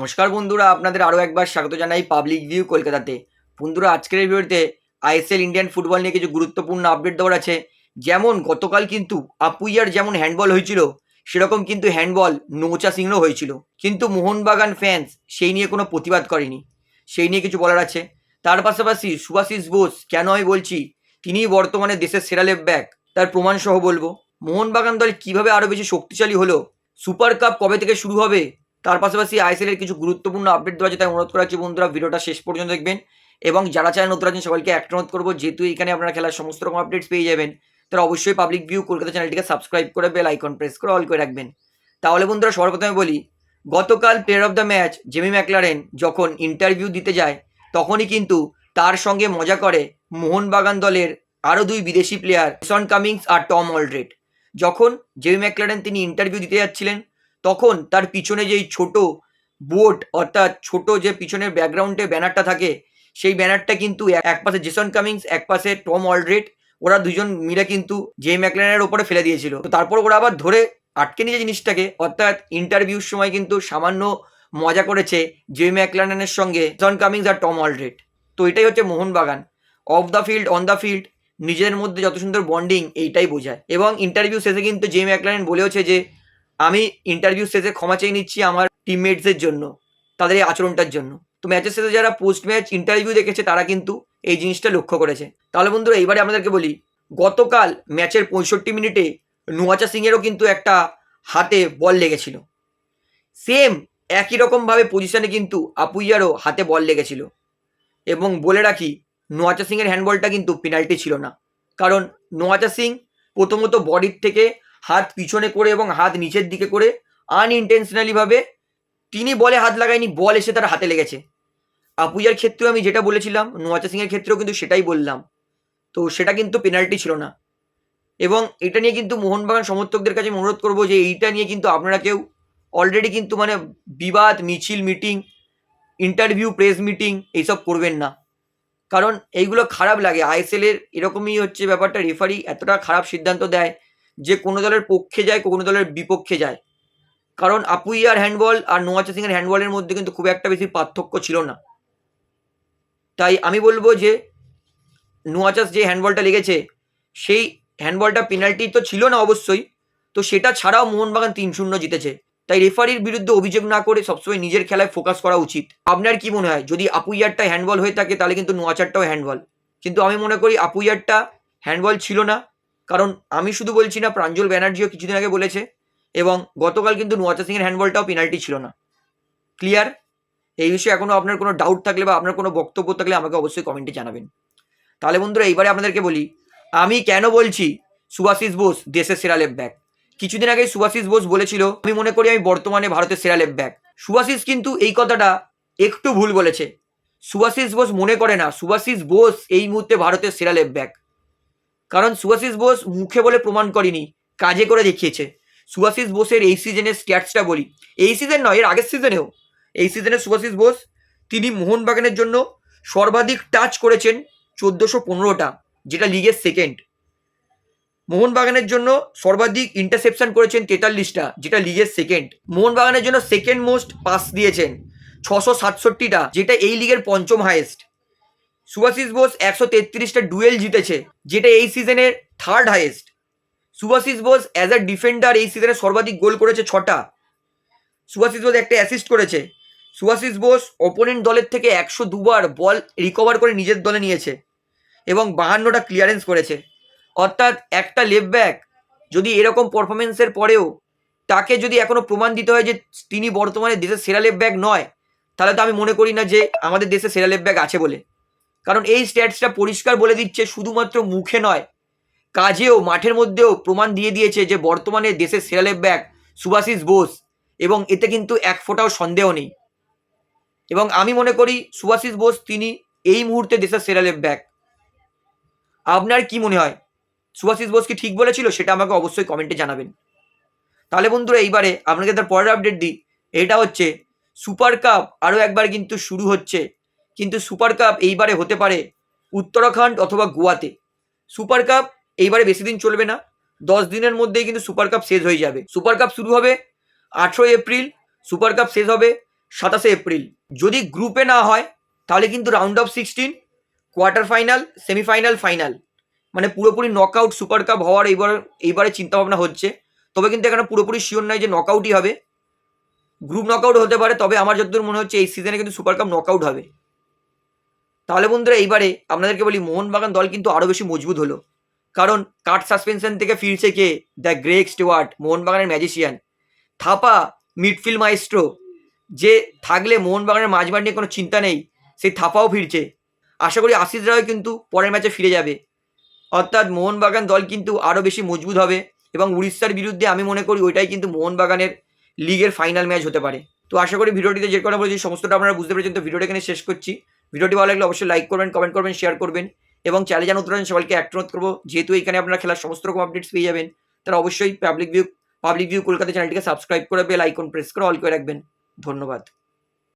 নমস্কার বন্ধুরা, আপনাদের আরও একবার স্বাগত জানাই পাবলিক ভিউ কলকাতাতে। বন্ধুরা, আজকের ভিডিওতে আইএসএল ইন্ডিয়ান ফুটবল নিয়ে কিছু গুরুত্বপূর্ণ আপডেট দেওয়ার আছে। যেমন, গতকাল কিন্তু আপুইয়ার যেমন হ্যান্ডবল হয়েছিল, সেরকম কিন্তু হ্যান্ডবল নৌচা সিংহ হয়েছিল। কিন্তু মোহনবাগান ফ্যান্স সেই নিয়ে কোনো প্রতিবাদ করেনি। সেই নিয়ে কিছু বলার আছে। তার পাশাপাশি সুভাশিস বোস, কেন আমি বলছি, তিনিই বর্তমানে দেশের সেরা লেফট ব্যাক তার প্রমাণসহ বলব। মোহনবাগান দল কীভাবে আরও বেশি শক্তিশালী হলো সুপার কাপ কবে থেকে শুরু হবে তার পাশাপাশি আইএসএল এর কিছু গুরুত্বপূর্ণ আপডেট দেওয়া আছে, তাই অনুরোধ করা হচ্ছে বন্ধুরা, ভিডিওটা শেষ পর্যন্ত দেখবেন। এবং যারা চায় নতুন আছেন, সবাইকে একটা অনুরোধ করব, যেহেতু এখানে আপনারা খেলার সমস্ত রকম আপডেটস পেয়ে যাবেন তারা অবশ্যই পাবলিক ভিউ কলকাতা চ্যানেলটিকে সাবস্ক্রাইব করে বেল আইকন প্রেস করে অল করে রাখবেন। তাহলে বন্ধুরা, সবার প্রথমে বলি, গতকাল player of the match Jamie Maclaren যখন ইন্টারভিউ দিতে যায়, তখনই কিন্তু তার সঙ্গে মজা করে মোহনবাগান দলের আরও দুই বিদেশি প্লেয়ার সন কামিংস আর টম অলড্রেড যখন জেমি ম্যাকলারেন তিনি ইন্টারভিউ দিতে যাচ্ছিলেন তখন তার পিছনে যেই ছোট বোট অর্থাৎ ছোট যে পিছনের ব্যাকগ্রাউন্ডে ব্যানারটা থাকে, সেই ব্যানারটা কিন্তু এক পাশে জেসন কামিংস এক পাশে টম অলড্রেড ওরা দুজন মিলে কিন্তু জে ম্যাকলারেনের ওপরে ফেলে দিয়েছিল। তো তারপর ওরা আবার ধরে আটকে নিয়েছে জিনিসটাকে, অর্থাৎ ইন্টারভিউর সময় কিন্তু সামান্য মজা করেছে জে ম্যাকলারেনের সঙ্গে জন কামিংস আর টম অলড্রেড তো এটাই হচ্ছে Mohun Bagan. Off the field on the field নিজেদের মধ্যে যত সুন্দর বন্ডিং এইটাই বোঝায়। এবং ইন্টারভিউ শেষে কিন্তু জে ম্যাকলারেন বলেওছে যে আমি ইন্টারভিউ শেষে ক্ষমা চেয়ে নিচ্ছি আমার টিমমেটসের জন্য, তাদের এই আচরণটার জন্য। তো ম্যাচের শেষে যারা পোস্ট ম্যাচ ইন্টারভিউ দেখেছে, তারা কিন্তু এই জিনিসটা লক্ষ্য করেছে। তাহলে বন্ধুরা এইবারে আপনাদেরকে বলি, গতকাল ম্যাচের পঁয়ষট্টি মিনিটে নুয়াচা সিংয়েরও কিন্তু একটা হাতে বল লেগেছিল। সেম একই রকমভাবে পজিশনে কিন্তু আপুইয়ারও হাতে বল লেগেছিল। এবং বলে রাখি, নোয়াচা সিংয়ের হ্যান্ডবলটা কিন্তু পেনাল্টি ছিল না। কারণ নোয়াচা সিং প্রথমত বডির থেকে হাত পিছনে করে এবং হাত নিচের দিকে করে আনইনটেনশনালিভাবে তিনি বলে হাত লাগায়নি, বল এসে তার হাতে লেগেছে। আপুজার ক্ষেত্রেও আমি যেটা বলেছিলাম নোয়াচা সিংয়ের ক্ষেত্রেও কিন্তু সেটাই বললাম। তো সেটা কিন্তু পেনাল্টি ছিল না। এবং এটা নিয়ে কিন্তু মোহনবাগান সমর্থকদের কাছে অনুরোধ করব যে এইটা নিয়ে কিন্তু আপনারা কেউ অলরেডি কিন্তু মানে বিবাদ, মিছিল মিটিং ইন্টারভিউ প্রেস মিটিং এইসব করবেন না। কারণ এইগুলো খারাপ লাগে। আইএসএল এর এরকমই হচ্ছে ব্যাপারটা। রেফারি এতটা খারাপ সিদ্ধান্ত দেয় যে কোনো দলের পক্ষে যায়, কোনো দলের বিপক্ষে যায়। কারণ আপুইয়ার হ্যান্ডবল আর নোয়াচা সিংয়ের হ্যান্ডবলের মধ্যে কিন্তু খুব একটা বেশি পার্থক্য ছিল না। তাই আমি বলব যে নোয়াচাস যে হ্যান্ডবলটা লেগেছে, সেই হ্যান্ডবলটা পেনাল্টি তো ছিল না অবশ্যই, তো সেটা ছাড়াও মোহনবাগান তিন শূন্য জিতেছে। তাই রেফারির বিরুদ্ধে অভিযোগ না করে সবসময় নিজের খেলায় ফোকাস করা উচিত। আপনার কি মনে হয়? যদি আপুইয়ারটা হ্যান্ডবল হয়ে থাকে, তাহলে কিন্তু নোয়াচারটাও হ্যান্ডবল কিন্তু আমি মনে করি আপুইয়ারটা হ্যান্ডবল ছিল না। কারণ আমি শুধু বলছি না, প্রাঞ্জল ব্যানার্জিও কিছুদিন আগে বলেছে এবং গতকাল কিন্তু নোয়াচা সিংয়ের হ্যান্ডবলটাও পেনাল্টি ছিল না। ক্লিয়ার এই বিষয়ে এখনও আপনার কোনো ডাউট থাকলে বা আপনার কোনো বক্তব্য থাকলে আমাকে অবশ্যই কমেন্টে জানাবেন। তাহলে বন্ধুরা, এইবারে আপনাদেরকে বলি, আমি কেন বলছি সুভাশিস বোস দেশের সেরা লেফট ব্যাক কিছুদিন আগে সুভাশিস বোস বলেছিল, আমি মনে করি আমি বর্তমানে ভারতের সেরা লেফট ব্যাক সুভাশিস কিন্তু এই কথাটা একটু ভুল বলেছে। সুভাশিস বোস মনে করে না, সুভাশিস বোস এই মুহূর্তে ভারতের সেরা লেফট ব্যাক কারণ সুভাশিস বোস মুখে বলে প্রমাণ করেনি, কাজে করে দেখিয়েছে। সুভাশিস বোসের এই সিজনের স্ট্যাটসটা বলি। এই সিজন নয়, এর আগের সিজনেও এই সিজনে সুভাশিস বোস, তিনি মোহনবাগানের জন্য সর্বাধিক টাচ করেছেন চোদ্দোশো পনেরোটা, যেটা লিগের সেকেন্ড মোহনবাগানের জন্য সর্বাধিক ইন্টারসেপশন করেছেন তেতাল্লিশটা, যেটা লিগের সেকেন্ড মোহনবাগানের জন্য সেকেন্ড মোস্ট পাস দিয়েছেন, ছশো সাতষট্টিটা, যেটা এই লিগের পঞ্চম হাইয়েস্ট সুভাশিস বোস একশো তেত্রিশটা ডুয়েল জিতেছে, যেটা এই সিজনের third highest Subhasish Bose as a defender এই সিজনে সর্বাধিক গোল করেছে ছটা। সুভাশিস বোস একটা অ্যাসিস্ট করেছে। সুভাশিস বোস অপোনেন্ট দলের থেকে একশো দুবার বল রিকভার করে নিজের দলে নিয়েছে এবং বাহান্নটা ক্লিয়ারেন্স করেছে। অর্থাৎ একটা লেফট ব্যাক যদি এরকম পারফরমেন্সের পরেও তাকে যদি এখনও প্রমাণ দিতে হয় যে তিনি বর্তমানে দেশের সেরা লেফট ব্যাক নয়, তাহলে তো আমি মনে করি না যে আমাদের দেশে সেরা লেফট ব্যাক আছে বলে। কারণ এই স্ট্যাটসটা পরিষ্কার বলে দিচ্ছে শুধুমাত্র মুখে নয়, কাজেও, মাঠের মধ্যেও প্রমাণ দিয়ে দিয়েছে যে বর্তমানে দেশের সেরা লেফট ব্যাক সুভাশিস বোস এবং এতে কিন্তু এক ফোঁটাও সন্দেহ নেই। এবং আমি মনে করি সুভাশিস বোস তিনি এই মুহূর্তে দেশের সেরা লেফট ব্যাক আপনার কি মনে হয়? সুভাশিস বোস কি ঠিক বলেছিল? সেটা আমাকে অবশ্যই কমেন্টে জানাবেন। তাহলে বন্ধুরা, এইবারে আপনাকে তার পরের আপডেট দিই। এটা হচ্ছে সুপার কাপ আরও একবার কিন্তু শুরু হচ্ছে। কিন্তু সুপার কাপ এইবারে হতে পারে উত্তরাখণ্ড অথবা গোয়াতে। সুপার কাপ এইবারে বেশি দিন চলবে না। দশ দিনের মধ্যেই কিন্তু সুপার কাপ শেষ হয়ে যাবে। সুপার কাপ শুরু হবে আঠেরোই এপ্রিল সুপার কাপ শেষ হবে সাতাশে এপ্রিল। যদি গ্রুপে না হয়, তাহলে কিন্তু round of sixteen quarter final semifinal final মানে পুরোপুরি নক আউট সুপার কাপ হওয়ার এইবার, এইবারে চিন্তাভাবনা হচ্ছে। তবে কিন্তু এখানে পুরোপুরি শিওর নয় যে নকআউটই হবে। গ্রুপ নকআউট হতে পারে, তবে আমার যতদূর মনে হচ্ছে এই সিজনে কিন্তু সুপার কাপ নকআউট হবে। তাহলে বন্ধুরা এইবারে আপনাদেরকে বলি মোহনবাগান দল কিন্তু আরও বেশি মজবুত হলো। কারণ কাট সাসপেনশন থেকে ফিরছে কে? দ্য গ্রেক স্টুয়ার্ট মোহনবাগানের ম্যাজিশিয়ান থাপা মিডফিল্ড মাইস্ট্রো যে থাকলে মোহনবাগানের মাঝবার নিয়ে কোনো চিন্তা নেই, সেই থাপাও ফিরছে। আশা করি আশিস রায় কিন্তু পরের ম্যাচে ফিরে যাবে। অর্থাৎ মোহনবাগান দল কিন্তু আরও বেশি মজবুত হবে এবং উড়িষ্যার বিরুদ্ধে আমি মনে করি ওইটাই কিন্তু মোহনবাগানের লিগের ফাইনাল ম্যাচ হতে পারে। তো আশা করি ভিডিওটিতে যে কথা বলেছি, সমস্তটা আপনারা বুঝতে পেরেছেন। তো ভিডিওটা এখানে শেষ করছি। ভিডিওটি ভালো লাগলে অবশ্যই লাইক করবেন কমেন্ট করবেন শেয়ার করবেন। এবং চ্যানেল জানা উত্তরণ সবাইকে অনুরোধ করব, যেহেতু এখানে আপনারা খেলার সমস্ত রকম আপডেটস পেয়ে যাবেন তারা অবশ্যই public view public view Kolkata চ্যানেলটিকে সাবস্ক্রাইব করে বেল আইকন প্রেস করে অল করে রাখবেন। ধন্যবাদ।